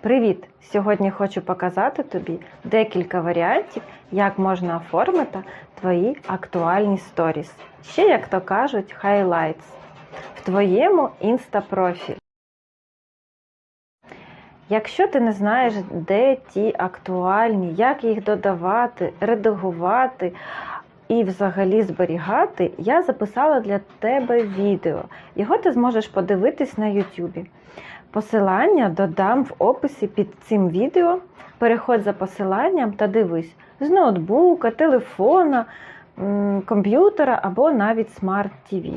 Привіт! Сьогодні хочу показати тобі декілька варіантів, як можна оформити твої актуальні сторіс. Ще, як то кажуть, highlights в твоєму інста-профілі. Якщо ти не знаєш, де ті актуальні, як їх додавати, редагувати і взагалі зберігати, я записала для тебе відео. Його ти зможеш подивитись на YouTube. Посилання додам в описі під цим відео. Переходь за посиланням та дивись з ноутбука, телефона, комп'ютера або навіть смарт TV.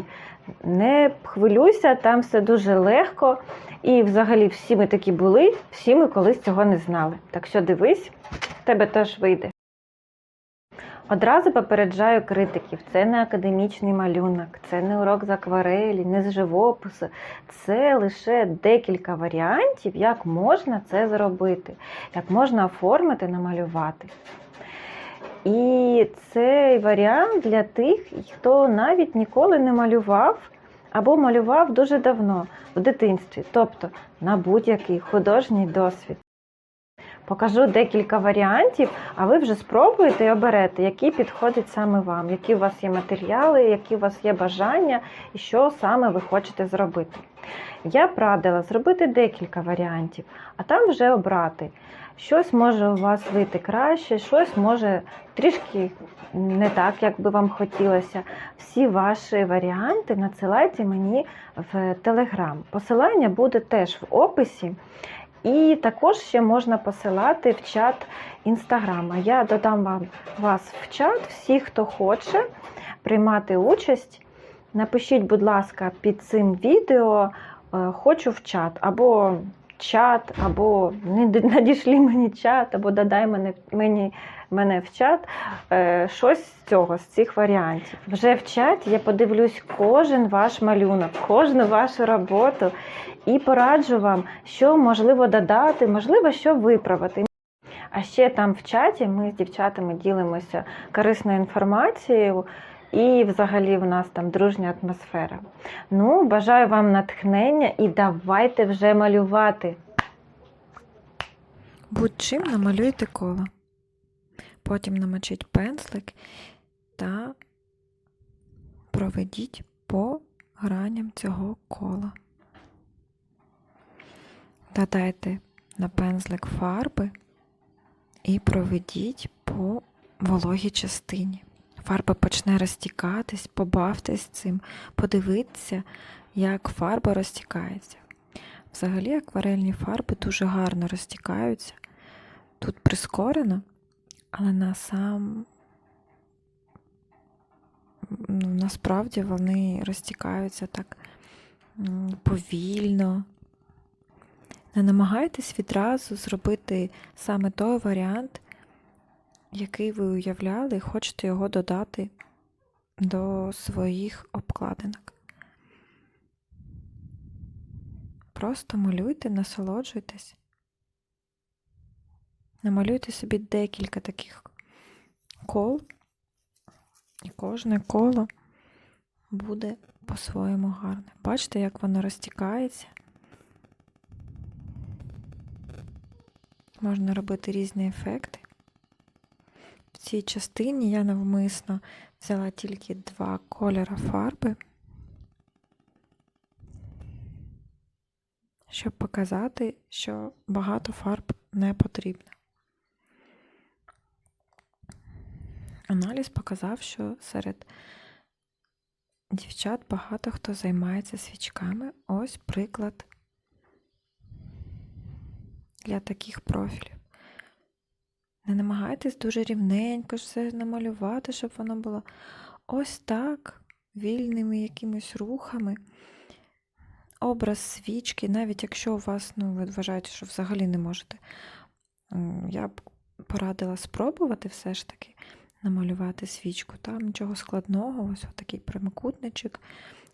Не хвилюйся, там все дуже легко. І взагалі всі ми такі були, всі ми колись цього не знали. Так що дивись, в тебе теж вийде. Одразу попереджаю критиків: це не академічний малюнок, це не урок з акварелі, не з живопису. Це лише декілька варіантів, як можна це зробити, як можна оформити, намалювати. І цей варіант для тих, хто навіть ніколи не малював або малював дуже давно в дитинстві, тобто на будь-який художній досвід. Покажу декілька варіантів, а ви вже спробуєте і оберете, які підходять саме вам, які у вас є матеріали, які у вас є бажання і що саме ви хочете зробити. Я б радила зробити декілька варіантів, а там вже обрати. Щось може у вас вийти краще, щось може трішки не так, як би вам хотілося. Всі ваші варіанти надсилайте мені в Телеграм. Посилання буде теж в описі. І також ще можна посилати в чат інстаграма. Я додам вам вас в чат, всі, хто хоче приймати участь. Напишіть, будь ласка, під цим відео е, хочу в чат, або чат, або надішлі мені чат, або додай мені, мене в чат. Е, Щось з цього, з цих варіантів. Вже в чаті я подивлюсь кожен ваш малюнок, кожну вашу роботу і пораджу вам, що можливо додати, можливо, що виправити. А ще там в чаті ми з дівчатами ділимося корисною інформацією, і взагалі в нас там дружня атмосфера. Ну, бажаю вам натхнення і давайте вже малювати. Будь-чим намалюйте коло. Потім намочіть пензлик та проведіть по граням цього кола. Додайте на пензлик фарби і проведіть по вологій частині. Фарба почне розтікатись, побавтесь цим, подивіться, як фарба розтікається. Взагалі акварельні фарби дуже гарно розтікаються. Тут прискорено, але на сам ну, насправді вони розтікаються так повільно. Не намагайтесь відразу зробити саме той варіант, який ви уявляли, і хочете його додати до своїх обкладинок. Просто малюйте, насолоджуйтесь. Намалюйте собі декілька таких кол, і кожне коло буде по-своєму гарне. Бачите, як воно розтікається. Можна робити різні ефекти. В цій частині я навмисно взяла тільки два кольори фарби, щоб показати, що багато фарб не потрібно. Аналіз показав, що серед дівчат багато хто займається свічками. Ось приклад для таких профілів. Не намагайтесь дуже рівненько все намалювати, щоб воно було ось так, вільними якимись рухами. Образ свічки, навіть якщо у вас, ну, ви вважаєте, що взагалі не можете, я б порадила спробувати все ж таки намалювати свічку. Там нічого складного, ось такий прямокутничок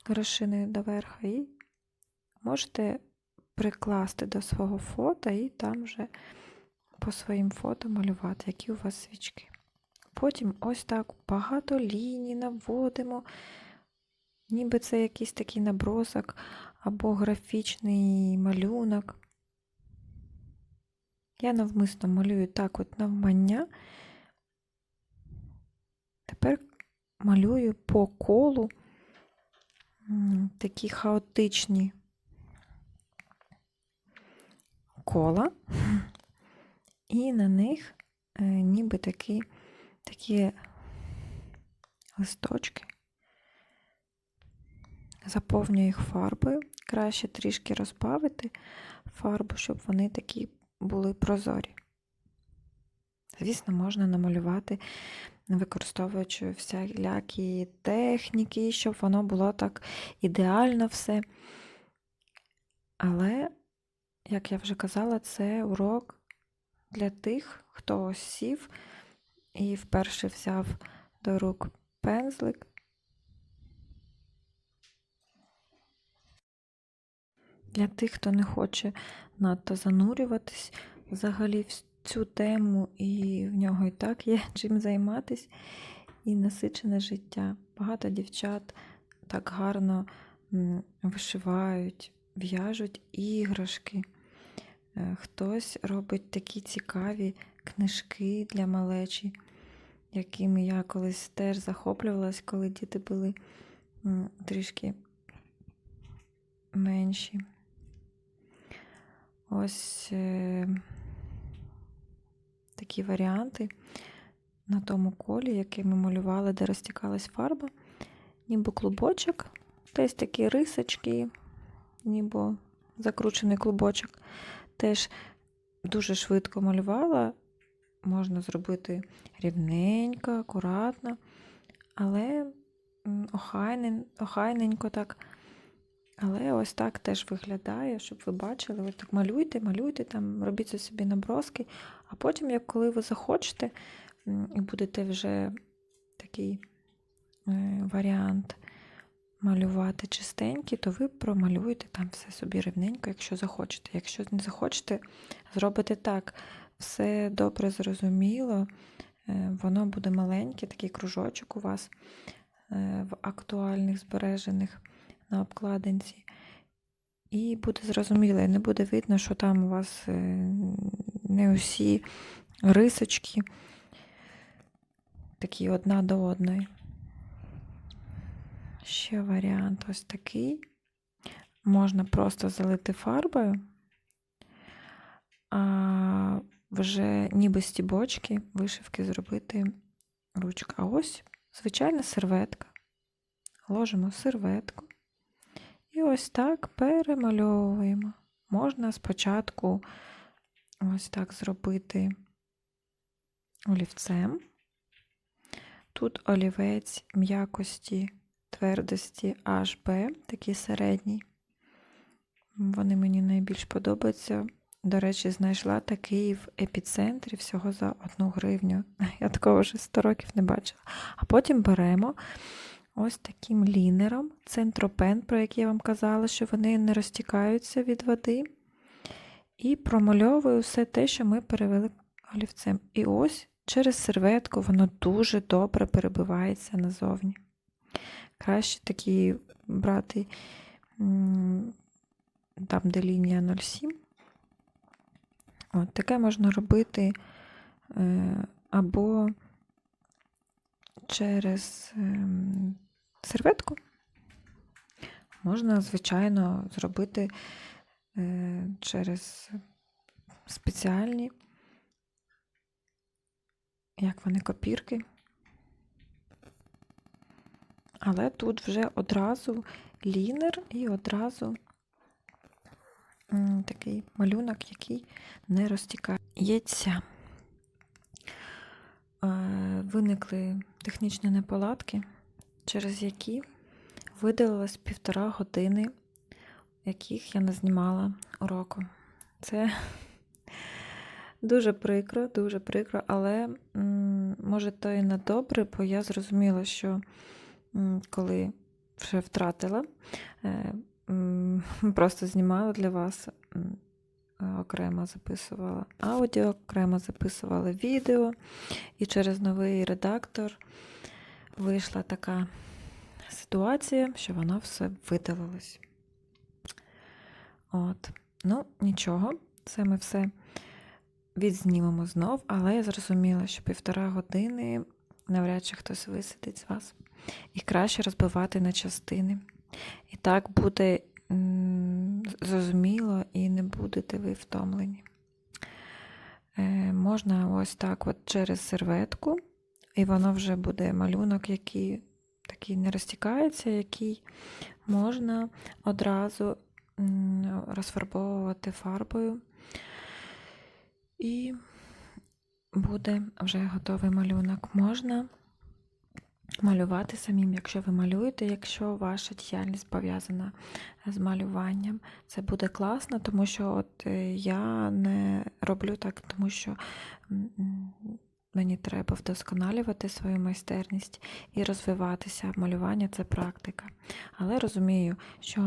розшиною доверху, і можете прикласти до свого фото і там вже по своїм фото малювати, які у вас свічки. Потім ось так багато ліній наводимо, ніби це якийсь такий набросок або графічний малюнок. Я навмисно малюю так от навмання. Тепер малюю по колу такі хаотичні кола, і на них е, ніби такі, такі листочки. Заповнюю їх фарбою. Краще трішки розбавити фарбу, щоб вони такі були прозорі. Звісно, можна намалювати, використовуючи всілякі техніки, щоб воно було так ідеально все. Але, як я вже казала, це урок для тих, хто сів і вперше взяв до рук пензлик. Для тих, хто не хоче надто занурюватись взагалі цю тему, і в нього і так є чим займатись, і насичене життя. Багато дівчат так гарно вишивають, в'яжуть іграшки. Е, Хтось робить такі цікаві книжки для малечі, якими я колись теж захоплювалась, коли діти були трішки менші. Ось е, такі варіанти на тому колі, який ми малювали, де розтікалась фарба, ніби клубочок, десь такі рисочки, ніби закручений клубочок. Теж дуже швидко малювала, можна зробити рівненько, акуратно, але охайненько так. Але ось так теж виглядає, щоб ви бачили. Ось так малюйте, малюйте, там, робіть собі наброски, а потім, як коли ви захочете, і будете вже такий е, варіант малювати чистенький, то ви промалюєте там все собі рівненько, якщо захочете. Якщо не захочете, зробите так. Все добре зрозуміло, е, воно буде маленьке, такий кружочок у вас е, в актуальних збережених на обкладинці. І буде зрозуміло, і не буде видно, що там у вас е, не усі рисочки такі одна до одної. Ще варіант ось такий. Можна просто залити фарбою, а вже ніби стібочки, вишивки зробити ручка. А ось звичайна серветка. Ложимо серветку. І ось так перемальовуємо. Можна спочатку ось так зробити олівцем. Тут олівець м'якості, твердості HB, такий середній. Вони мені найбільш подобаються. До речі, знайшла такий в епіцентрі всього за одну гривню. Я такого вже 100 років не бачила. А потім беремо ось таким лінером, центропен, про який я вам казала, що вони не розтікаються від води. І промальовую все те, що ми перевели олівцем. І ось через серветку воно дуже добре перебивається назовні. Краще такі брати там, де лінія 0,7. От, таке можна робити е, або через ем, серветку. Можна, звичайно, зробити е, через спеціальні, як вони, копірки. Але тут вже одразу лінер і одразу такий малюнок, який не розтікається. Е, Виникли технічні неполадки, через які видалилось півтора години, яких я не знімала уроку. Це дуже прикро, дуже прикро, але може то і не добре, бо я зрозуміла, що коли вже втратила, е, просто знімала для вас. Окремо записувала аудіо, окремо записувала відео, і через новий редактор вийшла така ситуація, що воно все видалилось. От. Ну, нічого, це ми все відзнімемо знов, але я зрозуміла, що півтора години навряд чи хтось висидить з вас. І краще розбивати на частини. І так буде зрозуміло і не будете ви втомлені. Е, можна ось так от через серветку, і воно вже буде малюнок, який такий не розтікається, який можна одразу розфарбовувати фарбою. І буде вже готовий малюнок. Можна малювати самим, якщо ви малюєте, якщо ваша діяльність пов'язана з малюванням. Це буде класно, тому що от е, я не роблю так, тому що мені треба вдосконалювати свою майстерність і розвиватися. Малювання це практика. Але розумію, що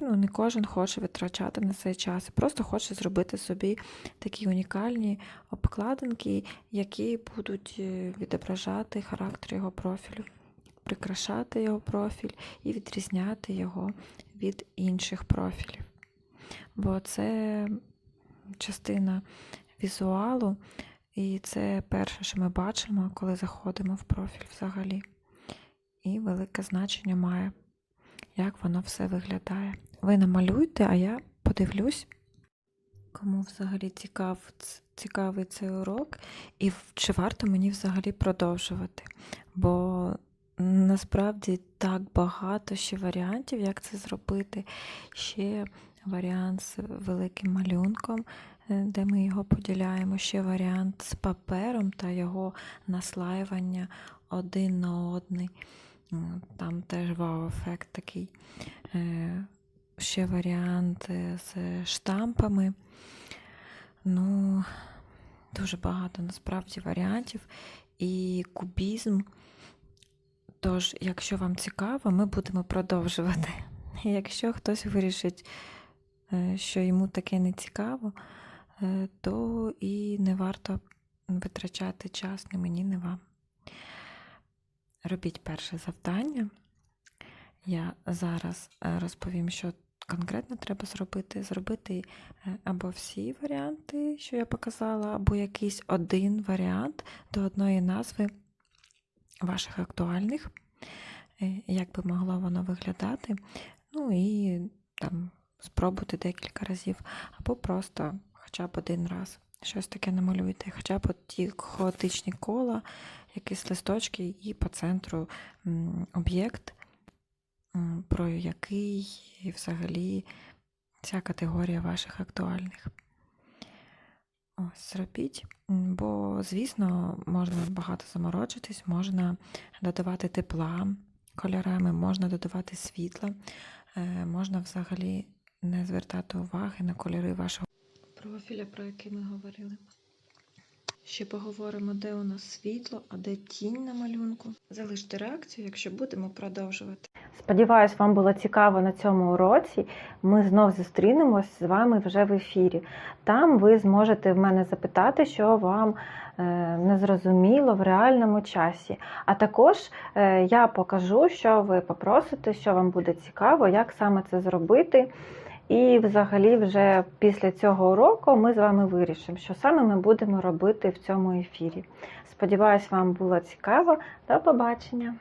ну, не кожен хоче витрачати на цей час, просто хоче зробити собі такі унікальні обкладинки, які будуть е, відображати характер його профілю, прикрашати його профіль і відрізняти його від інших профілів. Бо це частина візуалу, і це перше, що ми бачимо, коли заходимо в профіль взагалі. І велике значення має, як воно все виглядає. Ви намалюйте, а я подивлюсь, кому взагалі цікав, цікавий цей урок, і чи варто мені взагалі продовжувати. Бо насправді так багато ще варіантів, як це зробити. Ще варіант з великим малюнком, де ми його поділяємо, ще варіант з папером та його наслаювання один на одний. Там теж вау-ефект такий. Е, Ще варіант е, з штампами. Ну, дуже багато насправді варіантів. І кубізм. Тож, якщо вам цікаво, ми будемо продовжувати. Якщо хтось вирішить, е, що йому таке не цікаво, е, то і не варто витрачати час ні мені, ні вам. Робіть перше завдання. Я зараз е, розповім, що конкретно треба зробити. Зробити е, або всі варіанти, що я показала, або якийсь один варіант до одної назви ваших актуальних, е, як би могло воно виглядати. Ну і там спробуйте декілька разів, або просто хоча б один раз. Щось таке намалюйте, хоча б ті хаотичні кола, якісь листочки, і по центру об'єкт, про який взагалі ця категорія ваших актуальних. Ось, зробіть, бо, звісно, можна багато заморочитись, можна додавати тепла кольорами, можна додавати світла, е, можна взагалі не звертати уваги на кольори вашого профіля, про який ми говорили. Ще поговоримо, де у нас світло, а де тінь на малюнку. Залиште реакцію, якщо будемо продовжувати. Сподіваюсь, вам було цікаво на цьому уроці. Ми знов зустрінемось з вами вже в ефірі. Там ви зможете в мене запитати, що вам е, не зрозуміло в реальному часі. А також е, я покажу, що ви попросите, що вам буде цікаво, як саме це зробити. І взагалі, вже після цього уроку ми з вами вирішимо, що саме ми будемо робити в цьому ефірі. Сподіваюсь, вам було цікаво. До побачення!